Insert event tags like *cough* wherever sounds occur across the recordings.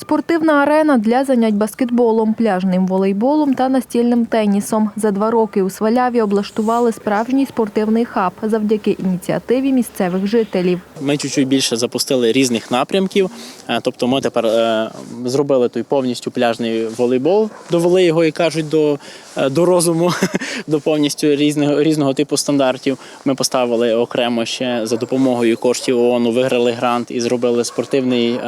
Спортивна арена для занять баскетболом, пляжним волейболом та настільним тенісом. За два роки у Сваляві облаштували справжній спортивний хаб завдяки ініціативі місцевих жителів. Ми чуть-чуть більше запустили різних напрямків. Е, Тобто ми тепер е, зробили той повністю пляжний волейбол, довели його і кажуть до, е, до розуму, *laughs* до повністю різного, різного типу стандартів. Ми поставили окремо ще за допомогою коштів ООН, виграли грант і зробили спортивний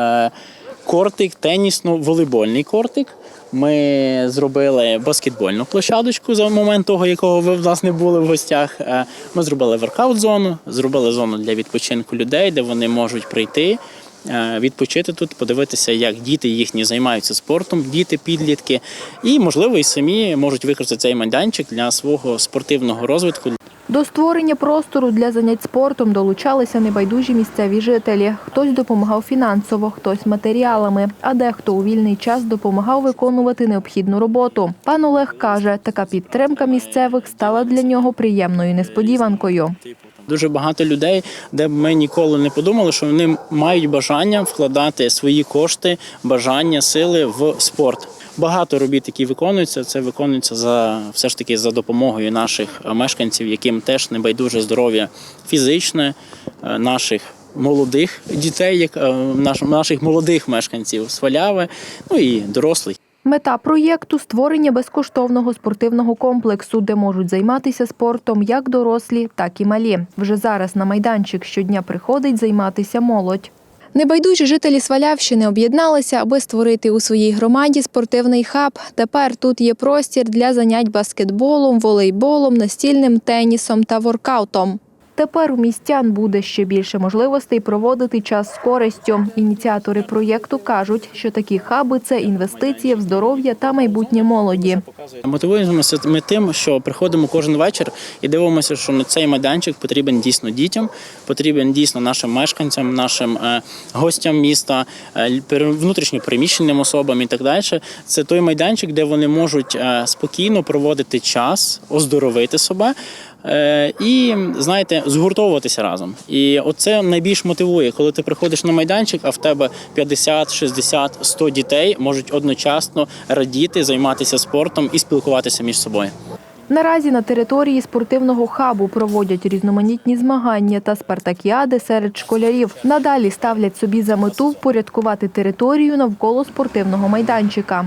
кортик, тенісно-волейбольний кортик. Ми зробили баскетбольну площадочку за момент того, якого ви власне були в гостях. Е, Ми зробили воркаут-зону, зробили зону для відпочинку людей, де вони можуть прийти. е, Відпочити тут, подивитися, як діти їхні займаються спортом, діти, підлітки, і можливо і самі можуть використати цей майданчик для свого спортивного розвитку, До створення простору для занять спортом долучалися небайдужі місцеві жителі. Хтось допомагав фінансово, хтось матеріалами, а дехто у вільний час допомагав виконувати необхідну роботу. Пан Олег каже, така підтримка місцевих стала для нього приємною несподіванкою. Дуже багато людей, де б ми ніколи не подумали, що вони мають бажання вкладати свої кошти, бажання, сили в спорт. Багато робіт, які виконуються, це виконується за все ж таки за допомогою наших е, мешканців, яким теж не байдуже здоров'я фізичне, е, наших молодих дітей, як е, наших молодих мешканців Сваляви, ну і дорослих. Мета проєкту створення безкоштовного спортивного комплексу, де можуть займатися спортом як дорослі, так і малі. Вже зараз на майданчик щодня приходить займатися молодь. Небайдужі жителі Свалявщини об'єдналися, аби створити у своїй громаді спортивний хаб. Тепер тут є простір для занять баскетболом, волейболом, настільним тенісом та воркаутом. Тепер у містян буде ще більше можливостей проводити час з користю. Ініціатори проєкту кажуть, що такі хаби це інвестиція в здоров'я та майбутнє молоді. Мотивуємося ми тим, що приходимо кожен вечір і дивимося, що на цей майданчик потрібен дійсно дітям, потрібен дійсно нашим мешканцям, нашим е, гостям міста, е, внутрішньо переміщеним особам і так далі. Це той майданчик, де вони можуть е, спокійно проводити час, оздоровити себе. Е, І знаєте, згуртовуватися разом. І оце найбільш мотивує, коли ти приходиш на майданчик, а в тебе 50, 60, 100 дітей можуть одночасно радіти, займатися спортом і спілкуватися між собою. Наразі на території спортивного хабу проводять різноманітні змагання та спартакіади серед школярів. Надалі ставлять собі за мету впорядкувати територію навколо спортивного майданчика.